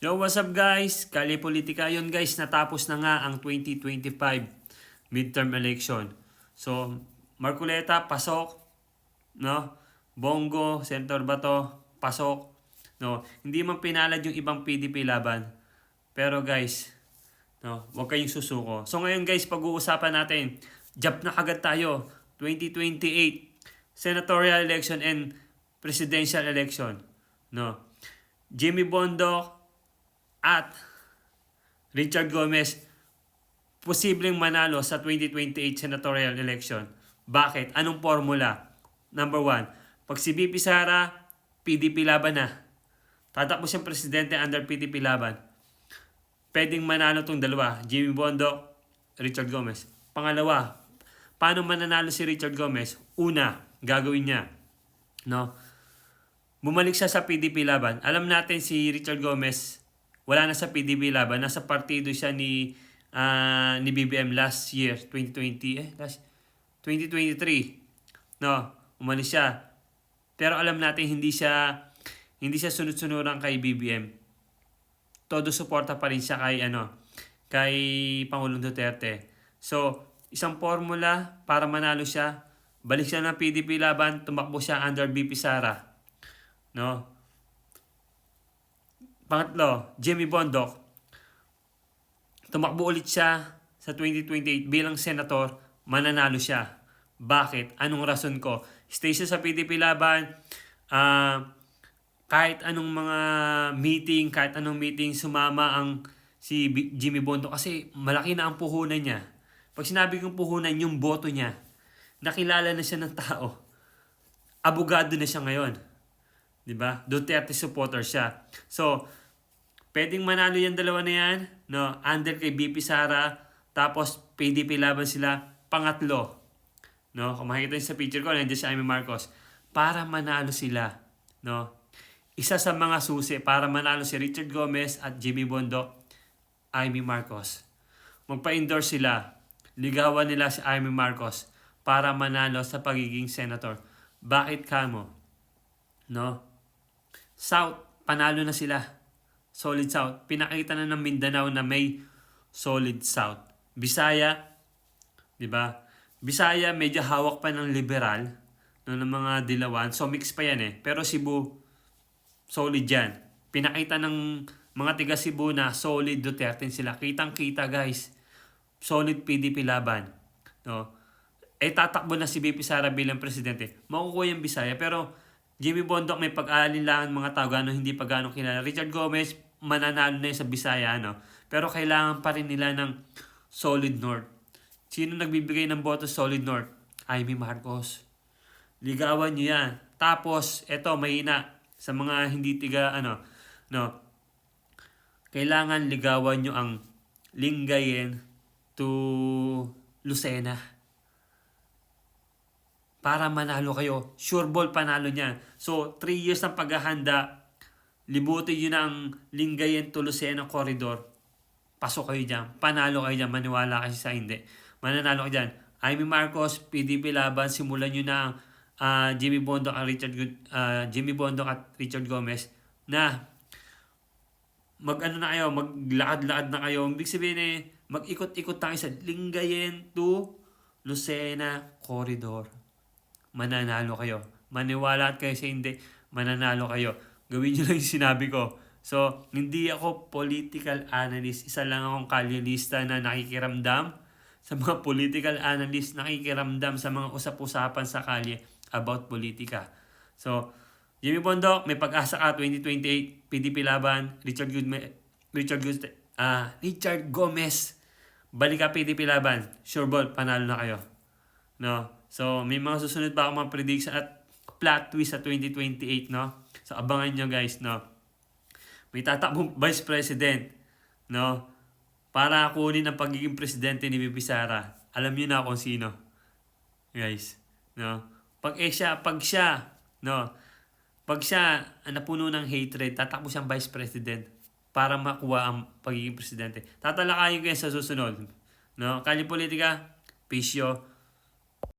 Yo, what's up guys? Kali Politika yun guys, natapos na nga ang 2025 midterm election. So, Marculeta, pasok. No? Bongo, Senator Bato, pasok. No? Hindi man pinalad yung ibang PDP laban. Pero guys, no, huwag kayong susuko. So ngayon guys, pag-uusapan natin, job na kagad tayo. 2028 senatorial election and presidential election. No? Jimmy Bondoc at Richard Gomez posibleng manalo sa 2028 senatorial election. Bakit? Anong formula? Number one, pag si BP Sara, PDP laban na. Tatakbo siyang presidente under PDP laban. Pwedeng manalo tong dalawa, Jimmy Bondoc, Richard Gomez. Pangalawa, paano mananalo si Richard Gomez? Una, gagawin niya, no? Bumalik siya sa PDP laban. Alam natin si Richard Gomez, wala na sa PDP laban. Nasa partido siya ni ah, ni BBM last year, 2020, eh, last, 2023. No, umalis siya. Pero alam natin hindi siya hindi siya sunod-sunuran kay BBM. Todo suporta pa rin siya kay ano, kay Pangulong Duterte. So, isang formula para manalo siya, balik siya ng PDP laban, tumakbo siya under BP Sara. No? Pangatlo, Jimmy Bondoc. Tumakbo ulit siya sa 2028 bilang senator, mananalo siya. Bakit? Anong rason ko? Stay siya sa PDP laban, ah, kahit anong mga meeting, kahit anong meeting, sumama ang si B- Jimmy Bondo kasi malaki na ang puhunan niya. Pag sinabi kong puhunan, yung boto niya, nakilala na siya ng tao. Abogado na siya ngayon. 'Di ba? Duterte supporter siya. So, pwedeng manalo yung dalawa na yan, no? Under kay BP Sara, tapos PDP laban sila. Pangatlo, no? Kung makikita niyo sa picture ko, nandiyan si Amy Marcos. Para manalo sila, no? Isa sa mga susi para manalo si Richard Gomez at Jimmy Bondo, Amy Marcos. Magpa-endorse sila. Ligawan nila si Amy Marcos para manalo sa pagiging senator. Bakit kamo? No? South, panalo na sila. Solid South. Pinakita na ng Mindanao na may solid South. Bisaya, di ba? Bisaya, medyo hawak pa ng liberal, no, ng mga dilawan. So, mix pa yan eh. Pero Cebu, solid yan. Pinakita ng mga tiga Cebu na solid Duterte sila. Kitang-kita guys. Solid PDP laban. No? Eh tatakbo na si BP Sara bilang presidente. Makukuha yung Bisaya. Pero Jimmy Bondoc may pag-aalinlangan mga tao gano'n hindi pa gano'ng kilala. Richard Gomez mananalo na sa Bisaya. No? Pero kailangan pa rin nila ng solid North. Sino nagbibigay ng boto solid North? Amy Marcos. Ligawan niyo yan. Tapos, eto, mahina sa mga hindi tiga, ano, no, kailangan ligawan nyo ang Lingayen to Lucena. Para manalo kayo. Sure ball panalo niyan. So, 3 years ng paghahanda, libutin nyo ng Lingayen to Lucena corridor. Pasok kayo dyan. Panalo kayo dyan. Maniwala kasi sa hindi. Mananalo kayo dyan. Amy Marcos, PDP laban, simulan nyo na ang ah, Jimmy Bondoc at Richard ah, Jimmy Bondoc at Richard Gomez na mag ano na kayo, maglakad-lakad na kayo. Ibig sabihin eh, mag-ikot-ikot tayo sa Lingayen to Lucena Corridor. Mananalo kayo. Maniwala kayo sa hindi, mananalo kayo. Gawin nyo lang yung sinabi ko. So, hindi ako political analyst. Isa lang akong kalyalista na nakikiramdam sa mga political analyst, nakikiramdam sa mga usap-usapan sa kalye about politika. So, Jimmy Bondoc, may pag-asa ka 2028, PDP laban, Richard Guzme, Richard Guzme, ah, Richard Gomez, balik ka PDP laban, sure ball, panalo na kayo. No? So, may mga susunod pa akong mga prediction at plot twist sa 2028, no? So, abangan nyo guys, no? May tatakbong vice president, no? Para kunin ang pagiging presidente ni Bibi Sara. Alam niyo na kung sino. Guys, no? Pag eh siya, pag siya, no? Pag siya ang napuno ng hatred, tatakbo siyang vice president para makuha ang pagiging presidente. Tatalakayin ko yan sa susunod. No? Kali politika, pisyo,